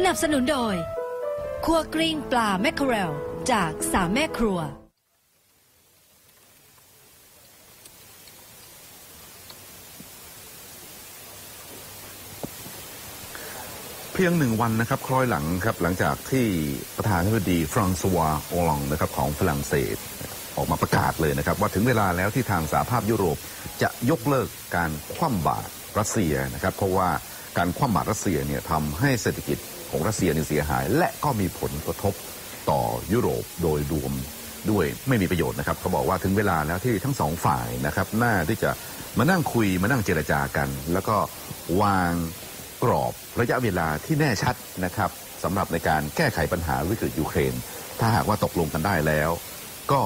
สนับสนุนโดย ครัวกรีนปลาแมคเคอเรลจากสามแม่ครัว เพียงหนึ่งวันนะครับคล้อยหลังครับ หลังจากที่ประธานาธิบดีฟรองซัวโอลองนะครับของฝรั่งเศสออกมาประกาศเลยนะครับ ว่าถึงเวลาแล้วที่ทางสหภาพยุโรปจะยกเลิกการคว่ำบาตรรัสเซียนะครับ เพราะว่าการคว่ำบาตรรัสเซียเนี่ยทำให้เศรษฐกิจ ของรัสเซียเนี่ยเสียหาย และก็มีผลกระทบต่อยุโรปโดยรวมด้วยไม่มีประโยชน์นะครับเขาบอกว่าถึงเวลาแล้วที่ทั้งสองฝ่ายนะครับน่าที่จะมานั่งคุยมานั่งเจรจากัน แล้วก็วางกรอบระยะเวลาที่แน่ชัดนะครับสำหรับในการแก้ไขปัญหาวิกฤตยูเครน ถ้าหากว่าตกลงกันได้แล้ว ก็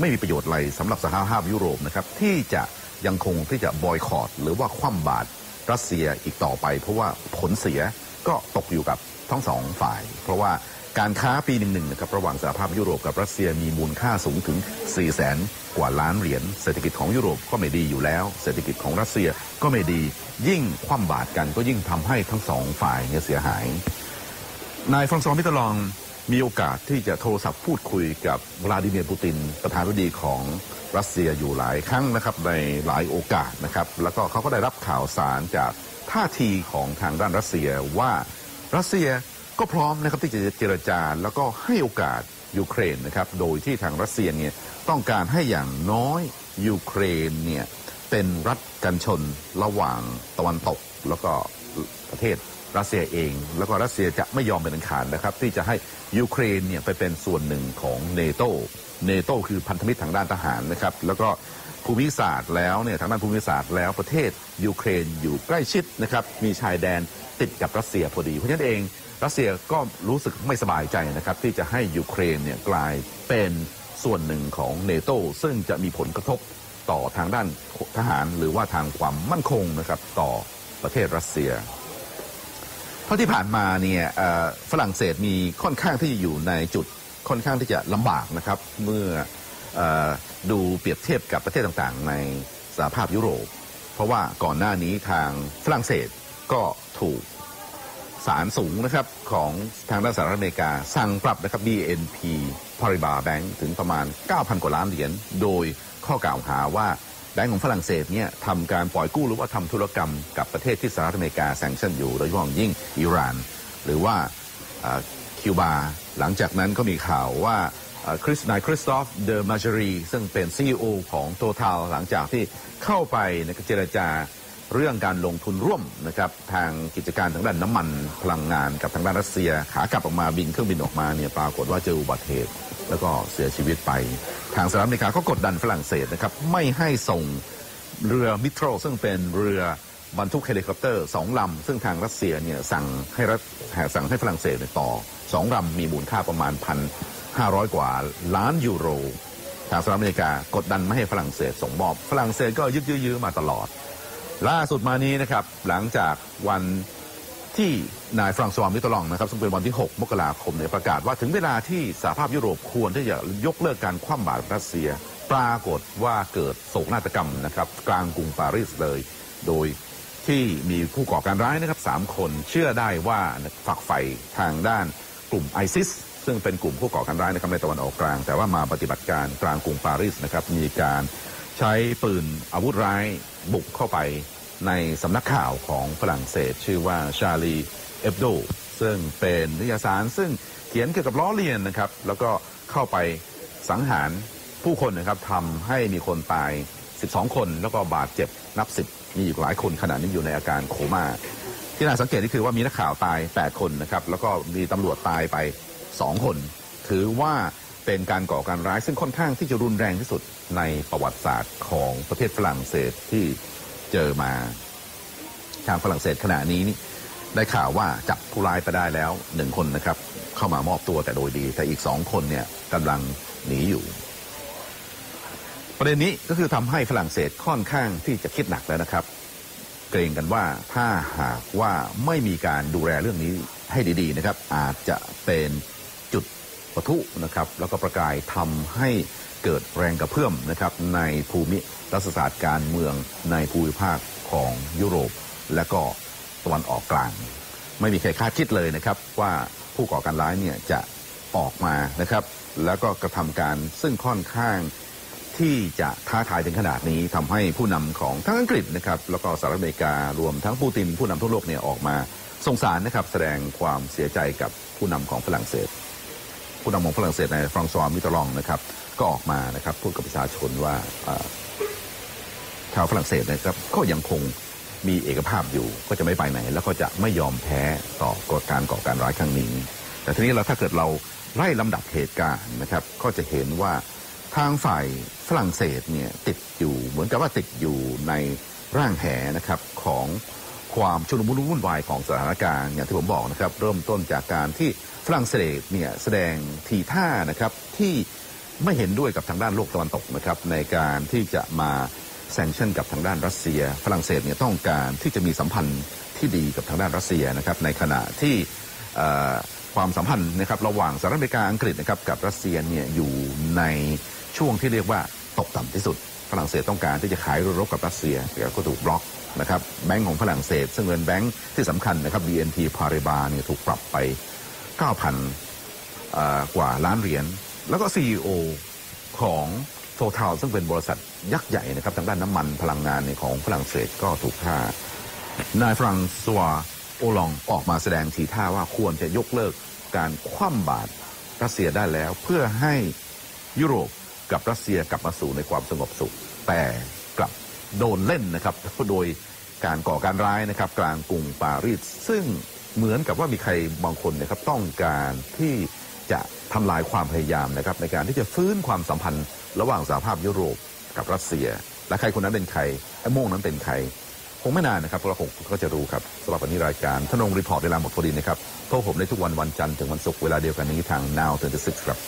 ไม่มีประโยชน์อะไรสำหรับสหภาพยุโรปนะครับที่จะยังคงที่จะบอยคอรดหรือว่าคว่ำบาตรรัสเซียอีกต่อไป เพราะว่าผลเสียก็ตกอยู่กับ ทั้งสองฝ่าย เพราะว่าการค้าปีหนึ่งๆนะครับระหว่างสหภาพยุโรปกับรัสเซียมีมูลค่าสูงถึง 4 0 0แสนกว่าล้านเหรียญเศรษฐกิจของยุโรปก็ไม่ดีอยู่แล้ว เศรษฐกิจของรัสเซียก็ไม่ดี ยิ่งคว่ำบาตรกันก็ยิ่งทำให้ทั้งสองฝ่ายเนี่ยเสียหาย นายฟรองซอมิตรลองมีโอกาสที่จะโทรศัพท์พูดคุยกับวลาดิเมียร์ปูติน ประธานาธิบดีของรัสเซียอยู่หลายครั้งนะครับในหลายโอกาสนะครับ แล้วก็เขาก็ได้รับข่าวสารจากท่าทีของทางด้านรัสเซียว่า รัสเซียก็พร้อมนะครับที่จะเจรจาแล้วก็ให้โอกาสยูเครนนะครับโดยที่ทางรัสเซียเนี่ยต้องการให้อย่างน้อยยูเครนเนี่ยเป็นรัฐกันชนระหว่างตะวันตกแล้วก็ประเทศ รัสเซียเอง แล้วก็รัสเซียจะไม่ยอมเป็นอันขาดนะครับ ที่จะให้ยูเครนเนี่ยไปเป็นส่วนหนึ่งของเนโตเนโตคือพันธมิตรทางด้านทหารนะครับ แล้วก็ภูมิศาสตร์แล้วเนี่ยทางด้านภูมิศาสตร์แล้วประเทศยูเครนอยู่ใกล้ชิดนะครับมีชายแดนติดกับรัสเซียพอดี เพราะฉะนั้นเองรัสเซียก็รู้สึกไม่สบายใจนะครับที่จะให้ยูเครนเนี่ยกลายเป็นส่วนหนึ่งของเนโตซึ่งจะมีผลกระทบต่อทางด้านทหารหรือว่าทางความมั่นคงนะครับต่อประเทศรัสเซีย เพราะที่ผ่านมาเนี่ยฝรั่งเศสมีค่อนข้างที่จะอยู่ในจุดค่อนข้างที่จะลำบากนะครับเมื่อออดูเปรียบเทียบกับประเทศต่างๆ ในสหภาพยุโรป เพราะว่าก่อนหน้านี้ทางฝรั่งเศสก็ถูกศาลสูงนะครับของทางด้านสหรัฐอเมริกา สั่งปรับนะครับ BNP Paribas Bank ถึงประมาณ 9,000 กว่าล้านเหรียญโดยข้อกล่าวหาว่า แบงก์ของฝรั่งเศสเนี่ยทำการปล่อยกู้หรือว่าทำธุรกรรมกับประเทศที่สหรัฐอเมริกาแซงชั่นอยู่โดยเฉพาะยิ่งอิหร่าน หรือว่าคิวบา หลังจากนั้นก็มีข่าวว่าคริสนายคริสตอฟเดอมาจารีซึ่งเป็น CEO ของโต t a l หลังจากที่เข้าไปในเจรจาเรื่องการลงทุนร่วมนะครับทางกิจการทางด้านน้ำมันพลังงานกับทางด้านรัสเซียขากลับออกมาบินเครื่องบินออกมาเนี่ยปรากฏว่าเจออุบัติเหตุแล้วก็เสียชีวิตไป ทางสหรัฐอเมริกาก็กดดันฝรั่งเศสนะครับไม่ให้ส่งเรือมิโตรซึ่งเป็นเรือบรรทุกเฮลิคอปเตอร์สองลำซึ่งทางรัสเซียเนี่ยสั่งให้รัฐสั่งให้ฝรั่งเศสเนี่ยต่อสองลำมีมูลค่าประมาณพันห้าร้อยกว่าล้านยูโร ทางสหรัฐอเมริกากดดันไม่ให้ฝรั่งเศสส่งมอบ ฝรั่งเศสก็ยึดยื้อมาตลอด ล่าสุดมานี้นะครับหลังจากวัน ที่นายฟรองซวามิตรลองนะครับซึ่งเป็นวันที่ 6 มกราคมเนี่ยประกาศว่าถึงเวลาที่สหภาพยุโรปควรที่จะยกเลิกการคว่ำบาตรรัสเซีย ปรากฏว่าเกิดโศกนาฏกรรมนะครับกลางกรุงปารีสเลย โดยที่มีผู้ก่อการร้ายนะครับสามคนเชื่อได้ว่าฝักใฝ่ทางด้านกลุ่มไอซิสซึ่งเป็นกลุ่มผู้ก่อการร้ายนะครับในตะวันออกกลาง แต่ว่ามาปฏิบัติการกลางกรุงปารีสนะครับมีการใช้ปืนอาวุธร้ายบุกเข้าไป ในสำนักข่าวของฝรั่งเศส ชื่อว่าชาลีเอฟโดซึ่งเป็นนิยสารซึ่งเขียนเกี่ยวกับล้อเลียนนะครับ แล้วก็เข้าไปสังหารผู้คนนะครับทำให้มีคนตาย 12 คน แล้วก็บาดเจ็บนับสิบมีอีกหลายคนขณะนี้อยู่ในอาการโคม่าที่น่าสังเกตก็คือว่ามีนักข่าวตาย 8 คนนะครับ แล้วก็มีตำรวจตายไป 2 คน ถือว่าเป็นการก่อการร้ายซึ่งค่อนข้างที่จะรุนแรงที่สุดในประวัติศาสตร์ของประเทศฝรั่งเศสที่ เจอมาทางฝรั่งเศสขณะนี้นี่ได้ข่าวว่าจับผู้ร้ายไปได้แล้วหนึ่งคนนะครับ เข้ามามอบตัวแต่โดยดี แต่อีกสองคนเนี่ยกำลังหนีอยู่ ประเด็นนี้ก็คือทำให้ฝรั่งเศสค่อนข้างที่จะคิดหนักแล้วนะครับ เกรงกันว่าถ้าหากว่าไม่มีการดูแลเรื่องนี้ให้ดี ๆนะครับ อาจจะเป็นจุด ปะทุนะครับแล้วก็ประกายทำให้เกิดแรงกระเพื่อมนะครับในภูมิรัฐศาสตร์การเมืองในภูมิภาคของยุโรป และก็ตะวันออกกลาง ไม่มีใครคาดคิดเลยนะครับว่าผู้ก่อการร้ายเนี่ยจะออกมานะครับ แล้วก็กระทำการซึ่งค่อนข้างที่จะท้าทายถึงขนาดนี้ทำให้ผู้นำของทั้งอังกฤษนะครับแล้วก็สหรัฐอเมริการวมทั้งปูตินผู้นำทั่วโลกเนี่ยออกมาสงสารนะครับแสดงความเสียใจกับผู้นำของฝรั่งเศส ผู้นำของฝรั่งเศสในฟรองซอมิตรลองนะครับ ก็ออกมานะครับพูดกับประชาชนว่าชาวฝรั่งเศสนะครับก็ยังคงมีเอกภาพอยู่ก็จะไม่ไปไหน แล้วก็จะไม่ยอมแพ้ต่อกการก่อการร้ายครั้งนี้ แต่ทีนี้เราถ้าเกิดเราไล่ลำดับเหตุการณ์นะครับ ก็จะเห็นว่าทางฝ่ายฝรั่งเศสเนี่ยติดอยู่เหมือนกับว่าติดอยู่ในร่างแหนะครับของ ความชุลมุนวุ่นวายของสถานการณ์อย่างที่ผมบอกนะครับ เริ่มต้นจากการที่ฝรั่งเศสเนี่ยแสดงทีท่านะครับที่ไม่เห็นด้วยกับทางด้านโลกตะวันตกนะครับในการที่จะมาแซงชั่นกับทางด้านรัสเซีย ฝรั่งเศสเนี่ยต้องการที่จะมีสัมพันธ์ที่ดีกับทางด้านรัสเซียนะครับในขณะที่ความสัมพันธ์นะครับระหว่างสหรัฐอเมริกาอังกฤษนะครับกับรัสเซียเนี่ยอยู่ในช่วงที่เรียกว่าตกต่ำที่สุด ฝรั่งเศสต้องการที่จะขายเรือรบกับรัสเซียแต่ก็ถูกบล็อก นะครับแบงก์ของฝรั่งเศส ซึ่งเป็นแบงก์ที่สำคัญนะครับ BNP Paribas เนี่ยถูกปรับไป 9,000 กว่าล้านเหรียญ แล้วก็ CEO ของโ o ท a l ซึ่งเป็นบริษัทยักษ์ใหญ่นะครับทางด้านน้ำมันพลังงานเนี่ยของฝรั่งเศสก็ถูกฆ่านายฟรังซัวโอลองออกมาแสดงทีท่าว่าควรจะยกเลิกการคว่ำบาตรรัสเซียได้แล้ว เพื่อให้ยุโรปกับรัสเซียกลับมาสู่ในความสงบสุข แต่ โดนเล่นนะครับโดยการก่อการร้ายนะครับ กลางกรุงปารีสซึ่งเหมือนกับว่ามีใครบางคนนะครับต้องการที่จะทำลายความพยายามนะครับในการที่จะฟื้นความสัมพันธ์ ระหว่างสหภาพยุโรปกับรัสเซีย และใครคนนั้นเป็นใครไอ้โม่งนั้นเป็นใครคงไม่นานนะครับเราคงก็จะรู้ครับสำหรับวันนี้รายการทนงรีพอร์ตเวลาหมดพอดีนะครับพบผมได้ทุกวันวันจันทร์ถึงวันศุกร์เวลาเดียวกันนี้ทาง Now 36ครับ